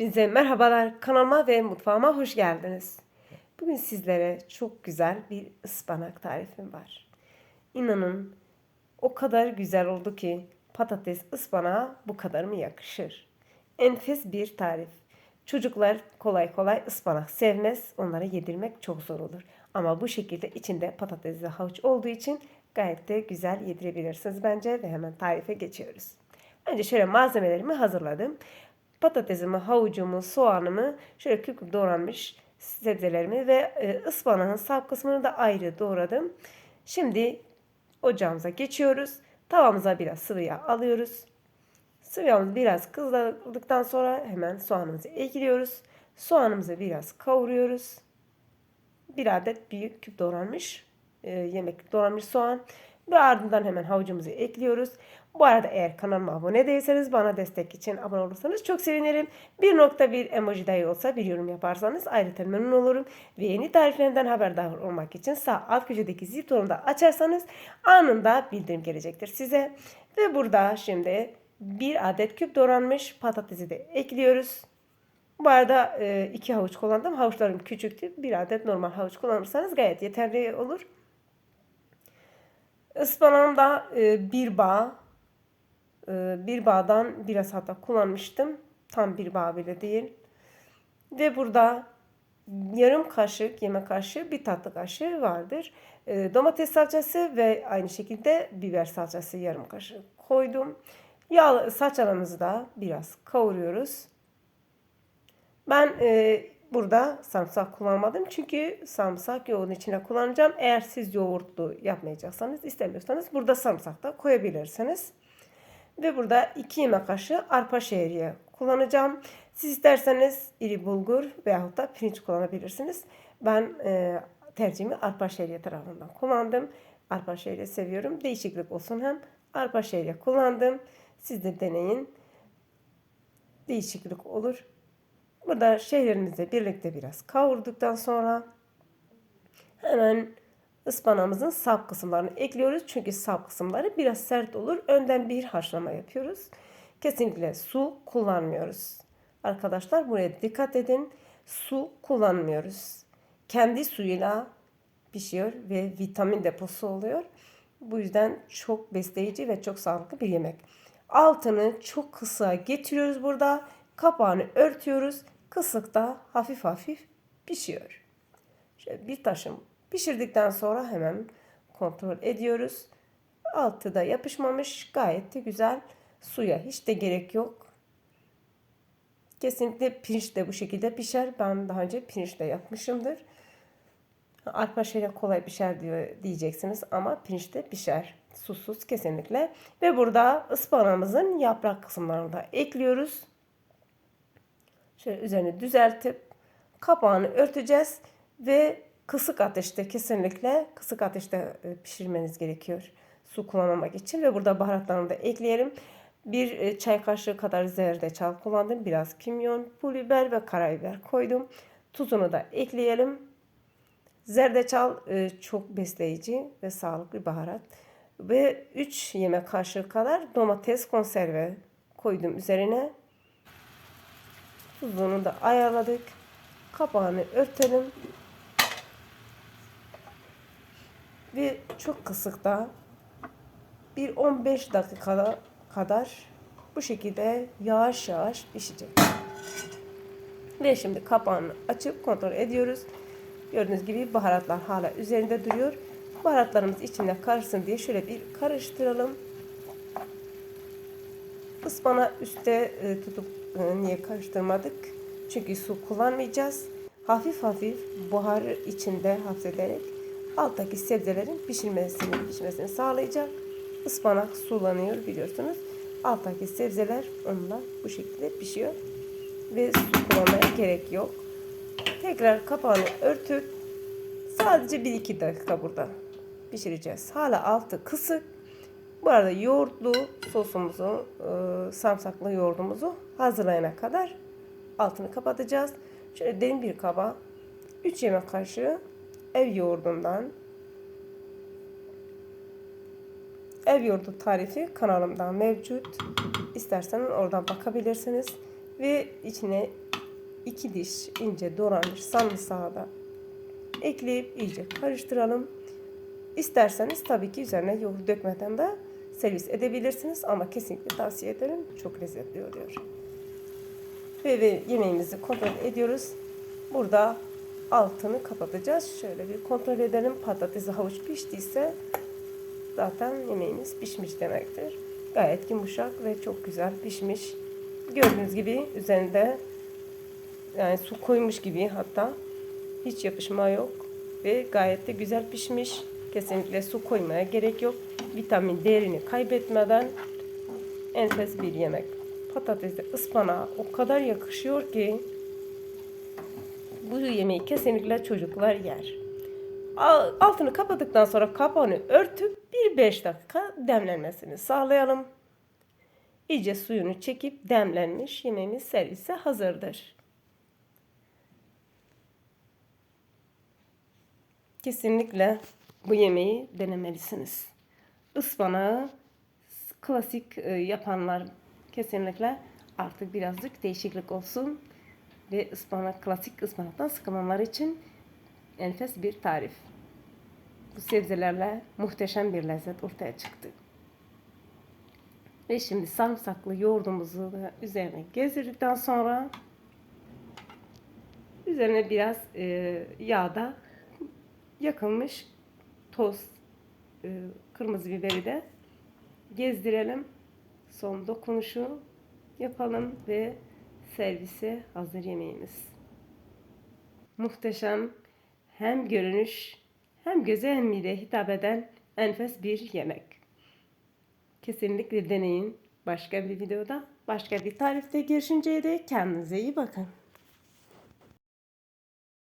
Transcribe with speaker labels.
Speaker 1: Hepinize merhabalar. Kanalıma ve mutfağıma hoş geldiniz. Bugün sizlere çok güzel bir ıspanak tarifim var. İnanın o kadar güzel oldu ki patates ıspanağa bu kadar mı yakışır? Enfes bir tarif. Çocuklar kolay kolay ıspanak sevmez. Onlara yedirmek çok zor olur. Ama bu şekilde içinde patates ve havuç olduğu için gayet de güzel yedirebilirsiniz bence ve hemen tarife geçiyoruz. Önce şöyle malzemelerimi hazırladım. Patatesimi, havucumu, soğanımı, şöyle küp küp doğranmış sebzelerimi ve e, ıspanağın sap kısmını da ayrı doğradım. Şimdi ocağımıza geçiyoruz. Tavamıza biraz sıvı yağ alıyoruz. Sıvı biraz kızardıktan sonra hemen soğanımızı ekliyoruz. Soğanımızı biraz kavuruyoruz. Bir adet büyük küp doğranmış e, yemek doğranmış soğan ve ardından hemen havucumuzu ekliyoruz. Bu arada eğer kanalıma abone değilseniz bana destek için abone olursanız çok sevinirim. Bir nokta bir emoji dahi olsa bir yorum yaparsanız ayrıca memnun olurum. Ve yeni tariflerimden haberdar olmak için sağ alt köşedeki zil butonunu da açarsanız anında bildirim gelecektir size. Ve burada şimdi bir adet küp doğranmış patatesi de ekliyoruz. Bu arada e, iki havuç kullandım. Havuçlarım küçüktü. Bir adet normal havuç kullanırsanız gayet yeterli olur. Ispanağım da e, bir bağ. E, bir bağdan biraz hatta kullanmıştım. Tam bir bağ bile değil. Ve burada yarım kaşık yemek kaşığı bir tatlı kaşığı vardır. E, domates salçası ve aynı şekilde biber salçası yarım kaşık koydum. Yağ salçalarımızı da biraz kavuruyoruz. Ben e, burada sarımsak kullanmadım. Çünkü sarımsak yoğurdun içine kullanacağım. Eğer siz yoğurtlu yapmayacaksanız istemiyorsanız burada sarımsak da koyabilirsiniz. Ve burada 2 yemek kaşığı arpa şehriye kullanacağım. Siz isterseniz iri bulgur veyahut da pirinç kullanabilirsiniz. Ben e, tercihimi arpa şehriye tarafından kullandım. Arpa şehriye seviyorum. Değişiklik olsun hem arpa şehriye kullandım. Siz de deneyin. Değişiklik olur. Burada şeylerimizle birlikte biraz kavurduktan sonra hemen ıspanağımızın sap kısımlarını ekliyoruz. Çünkü sap kısımları biraz sert olur. Önden bir haşlama yapıyoruz. Kesinlikle su kullanmıyoruz. Arkadaşlar buraya dikkat edin. Su kullanmıyoruz. Kendi suyuyla pişiyor ve vitamin deposu oluyor. Bu yüzden çok besleyici ve çok sağlıklı bir yemek. Altını çok kısa getiriyoruz burada. Kapağını örtüyoruz. Kısıkta hafif hafif pişiyor. Şöyle bir taşım pişirdikten sonra hemen kontrol ediyoruz. Altı da yapışmamış. Gayet de güzel. Suya hiç de gerek yok. Kesinlikle pirinç de bu şekilde pişer. Ben daha önce pirinçle yapmışımdır. Arpa şöyle kolay pişer diyor diyeceksiniz ama pirinç de pişer. Susuz kesinlikle. Ve burada ıspanağımızın yaprak kısımlarını da ekliyoruz. Şöyle üzerini düzeltip kapağını örteceğiz ve kısık ateşte kesinlikle kısık ateşte e, pişirmeniz gerekiyor. Su kullanmamak için ve burada baharatlarını da ekleyelim. Bir e, çay kaşığı kadar zerdeçal kullandım. Biraz kimyon, pul biber ve karabiber koydum. Tuzunu da ekleyelim. Zerdeçal e, çok besleyici ve sağlıklı baharat. Ve 3 yemek kaşığı kadar domates konserve koydum üzerine. Tuzunu da ayarladık. Kapağını örtelim. Ve çok kısıkta bir 15 dakikada kadar bu şekilde yavaş yavaş pişecek. Ve şimdi kapağını açıp kontrol ediyoruz. Gördüğünüz gibi baharatlar hala üzerinde duruyor. Baharatlarımız içinde karışsın diye şöyle bir karıştıralım. Ispana üstte e, tutup niye karıştırmadık? Çünkü su kullanmayacağız. Hafif hafif buhar içinde hafiflederek alttaki sebzelerin pişirmesini, pişmesini sağlayacak. Ispanak sulanıyor biliyorsunuz. Alttaki sebzeler onunla bu şekilde pişiyor. Ve su kullanmaya gerek yok. Tekrar kapağını örtüp sadece 1-2 dakika burada pişireceğiz. Hala altı kısık. Bu arada yoğurtlu sosumuzu, e, sarımsaklı yoğurdumuzu hazırlayana kadar altını kapatacağız. Şöyle derin bir kaba 3 yemek kaşığı ev yoğurdundan ev yoğurdu tarifi kanalımda mevcut. İsterseniz oradan bakabilirsiniz. Ve içine iki diş ince doğranmış sarımsağı da ekleyip iyice karıştıralım. İsterseniz tabii ki üzerine yoğurt dökmeden de servis edebilirsiniz ama kesinlikle tavsiye ederim. Çok lezzetli oluyor. Ve, ve yemeğimizi kontrol ediyoruz. Burada altını kapatacağız. Şöyle bir kontrol edelim. Patatesi havuç piştiyse zaten yemeğimiz pişmiş demektir. Gayet yumuşak ve çok güzel pişmiş. Gördüğünüz gibi üzerinde yani su koymuş gibi hatta hiç yapışma yok ve gayet de güzel pişmiş. Kesinlikle su koymaya gerek yok. Vitamin değerini kaybetmeden enfes bir yemek. Patatesle ıspanağa o kadar yakışıyor ki bu yemeği kesinlikle çocuklar yer. Al- Altını kapadıktan sonra kapağını örtüp bir 5 dakika demlenmesini sağlayalım. İyice suyunu çekip demlenmiş yemeğimiz servise hazırdır. Kesinlikle bu yemeği denemelisiniz. Ispanağı klasik e, yapanlar kesinlikle artık birazcık değişiklik olsun ve ıspanak klasik ıspanaktan sıkılanlar için enfes bir tarif. Bu sebzelerle muhteşem bir lezzet ortaya çıktı. Ve şimdi sarımsaklı yoğurdumuzu da üzerine gezdirdikten sonra üzerine biraz e, yağda yakılmış toz kırmızı biberi de gezdirelim. Son dokunuşu yapalım ve servise hazır yemeğimiz. Muhteşem hem görünüş hem göze hem mideye hitap eden enfes bir yemek. Kesinlikle deneyin. Başka bir videoda, başka bir tarifte görüşünceye dek kendinize iyi bakın.